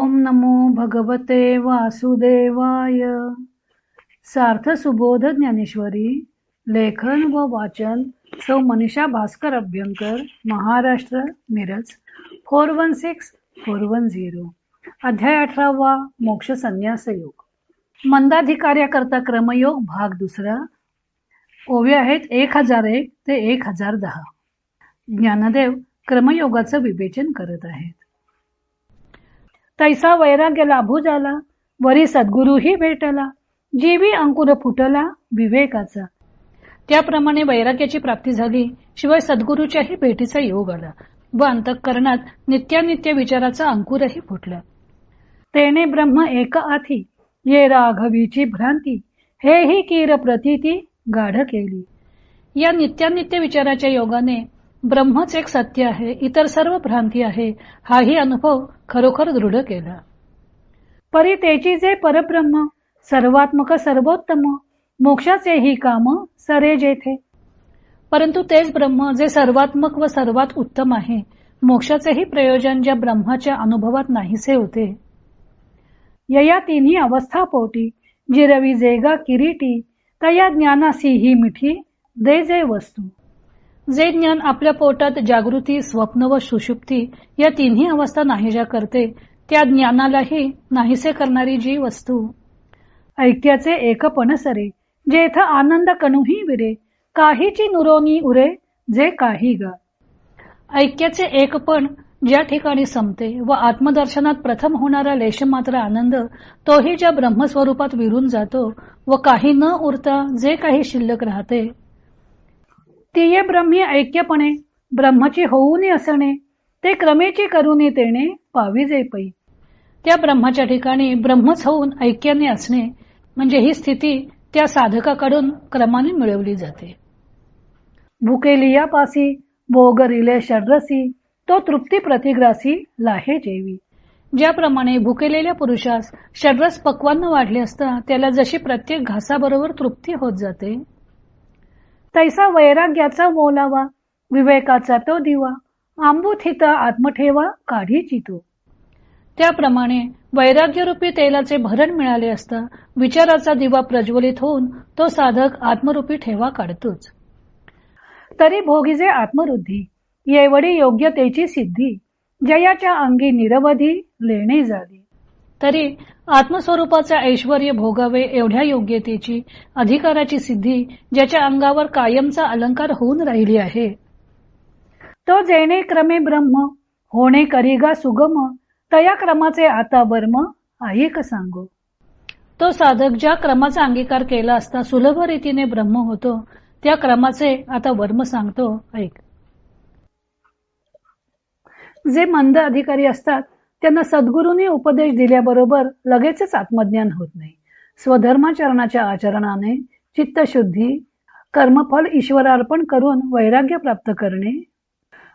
ओम नमो भगवते वासुदेवाय. सार्थ सुबोध ज्ञानेश्वरी लेखन व वाचन सौ Manisha Bhaskar Abhyankar Maharashtra Miraj four one six four one zero. अध्याय अठरावा मोक्ष संन्यास योग. मंदाधिकार्याकरता क्रमयोग भाग दुसरा. ओवे आहेत एक हजार एक ते एक हजार दहा. ज्ञानदेव क्रमयोगाचं विवेचन करत आहेत. तैसा वैराग्य लाभू झाला वरी सद्गुरूही भेटला जीवी अंकुर फुटला विवेकाचा. त्याप्रमाणे वैराग्याची प्राप्ती झाली शिवाय सद्गुरूच्याही भेटीचा योग आला व अंतःकरणात नित्यानित्य विचाराचा अंकुरही फुटला. तेने ब्रह्म एक आथी ये राघवीची भ्रांती हेही कीर प्रतीती गाढ केली. या नित्यानित्य विचाराच्या योगाने ब्रह्मच एक सत्य आहे इतर सर्व भ्रांती आहे. हाही अनुभव खरोखर दृढ केला. परी तेची जे परब्रह्म सर्वात्मक सर्वोत्तम मोक्षाचे ही काम सरे जेथे. परंतु तेच ब्रह्म जे सर्वात्मक व सर्वात उत्तम आहे मोक्षाचेही प्रयोजन ज्या ब्रह्माच्या अनुभवात नाहीसे होते. यया तिन्ही अवस्था पोटी जिरवी जेगा किरीटी तया ज्ञानासी ही मिठी दे जे वस्तू. जे ज्ञान आपल्या पोटात जागृती स्वप्न व सुषुप्ती या तिन्ही अवस्था नाहीशा करते त्या ज्ञानालाही नाहीसे करणारी जी वस्तू. ऐक्याचे एकपण सरे जेथ आनंद कणूही विरे काहीची नुरोनी उरे जे काही गा. ऐक्याचे एकपण ज्या ठिकाणी संपते व आत्मदर्शनात प्रथम होणारा लेशमात्र आनंद तोही ज्या ब्रह्मस्वरूपात विरून जातो व काही न उरता जे काही शिल्लक राहते तीय ब्रह्मी ऐक्यपणे ब्रह्मची होऊनी असणे ते क्रमेची करुनी देणे पाविजे पै. त्या ब्रह्माच्या ठिकाणी ब्रह्मच होऊन ऐक्याने असणे म्हणजे ही स्थिती त्या साधकाकडून क्रमाने मिळवली जाते. भुकेलिया पासी बोगरिले शर्रसी तो तृप्ती प्रतिग्रासी लाहे जेवी. ज्याप्रमाणे भुकेलेल्या पुरुषास शर्रस पक्वान्न वाढले असता त्याला जशी प्रत्येक घासाबरोबर तृप्ती होत जाते तैसा वैराग्याचा मोलावा विवेकाचा तो दिवा आंबुथित आत्मठेवा काढी चितो त्याप्रमाणे वैराग्यरूपी तेलाचे भरण मिळाले असता विचाराचा दिवा प्रज्वलित होऊन तो साधक आत्मरूपी ठेवा काढतोच. तरी भोगीजे आत्मवृद्धी येवडी योग्यतेची सिद्धी जयाच्या अंगी निरवधी लेणे झाली तरी आत्मस्वरूपाचे ऐश्वर भोगावे एवढ्या योग्यतेची अधिकाराची सिद्धी ज्याच्या अंगावर कायमचा अलंकार होऊन राहिली आहे. तो जेणे क्रमे ब्रह्म होणे करिगा सुगम तया क्रमाचे आता वर्म ऐक सांगो. तो साधक ज्या क्रमाचा अंगीकार केला असता सुलभ रीतीने ब्रह्म होतो त्या क्रमाचे आता वर्म सांगतो ऐक. जे मंद अधिकारी असतात त्यांना सद्गुरूंनी उपदेश दिल्याबरोबर लगेचच आत्मज्ञान होत नाही. स्वधर्माचरणाच्या आचरणाने चित्तशुद्धी कर्मफल ईश्वरार्पण करून वैराग्य प्राप्त करणे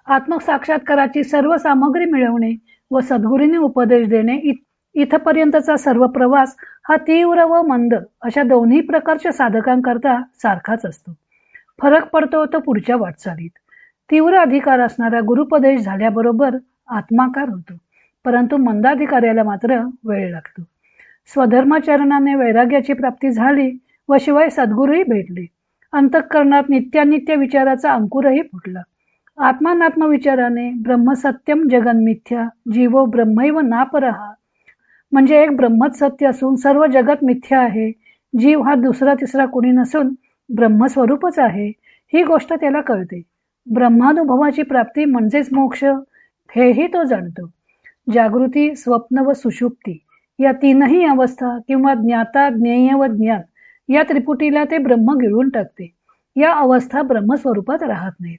आत्मसाक्षात्काराची सर्व सामग्री मिळवणे व सद्गुरूंनी उपदेश देणे इथपर्यंतचा सर्व प्रवास हा तीव्र व मंद अशा दोन्ही प्रकारच्या साधकांकरता सारखाच असतो. फरक पडतो तो पुढच्या वाटचालीत. तीव्र अधिकार असणारा गुरुपदेश झाल्याबरोबर आत्माकार होतो. परंतु मंदाधिकार्याला मात्र वेळ लागतो. स्वधर्माचरणाने वैराग्याची प्राप्ती झाली व शिवाय सद्गुरूही भेटले. अंतःकरणात नित्यानित्य विचाराचा अंकुरही फुटला. आत्मानात्म विचाराने ब्रह्मसत्यम जगन मिथ्या जीवो ब्रह्मैव नापरहा. म्हणजे एक ब्रह्मच सत्य असून सर्व जगत मिथ्या आहे. जीव हा दुसरा तिसरा कुणी नसून ब्रह्मस्वरूपच आहे. ही गोष्ट त्याला कळते. ब्रह्मानुभवाची प्राप्ती म्हणजेच मोक्ष हेही तो जाणतो. जागृती स्वप्न व सुषुप्ती या तीनही अवस्था किंवा ज्ञाता ज्ञेय व ज्ञान या त्रिपुटीला ते ब्रह्म गिळून टाकते. या अवस्था ब्रह्मस्वरूपात राहत नाहीत.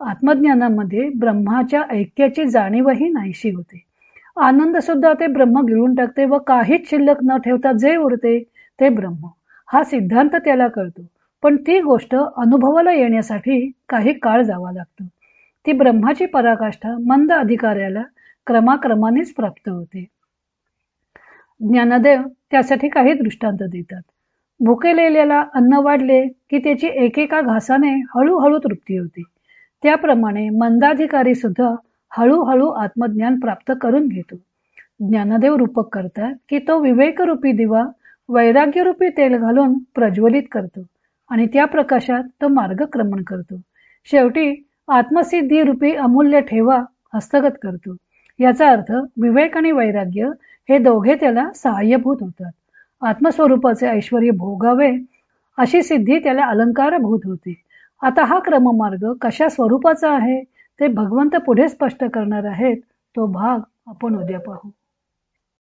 आत्मज्ञानामध्ये ब्रह्माच्या ऐक्याची जाणीवही नाहीशी होते. आनंद सुद्धा ते ब्रह्म गिळून टाकते व काहीच शिल्लक न ठेवता जे उरते ते ब्रह्म. हा सिद्धांत त्याला कळतो. पण ती गोष्ट अनुभवाला येण्यासाठी काही काळ जावा लागतो. ती ब्रह्माची पराकाष्ठा मंद अधिकाऱ्याला क्रमाक्रमानेच प्राप्त होते. ज्ञानदेव त्यासाठी काही दृष्टांत देतात. भुकेलेल्याला अन्न वाढले की त्याची एकेका घासाने हळूहळू तृप्ती होते. त्याप्रमाणे मंदाधिकारी सुद्धा हळूहळू आत्मज्ञान प्राप्त करून घेतो. ज्ञानदेव रूपक करतात की तो विवेकरूपी दिवा वैराग्यरूपी तेल घालून प्रज्वलित करतो आणि त्या प्रकाशात तो मार्गक्रमण करतो. शेवटी आत्मसिद्धी रूपी अमूल्य ठेवा हस्तगत करतो. याचा अर्थ विवेक आणि वैराग्य हे दोघे त्याला सहाय्यभूत होतात. आत्मस्वरूपाचे ऐश्वर भोगावे अशी सिद्धी त्याला अलंकारभूत होते. आता हा क्रममार्ग कशा स्वरूपाचा आहे ते भगवंत पुढे स्पष्ट करणार आहेत तो भाग आपण उद्या पाहू.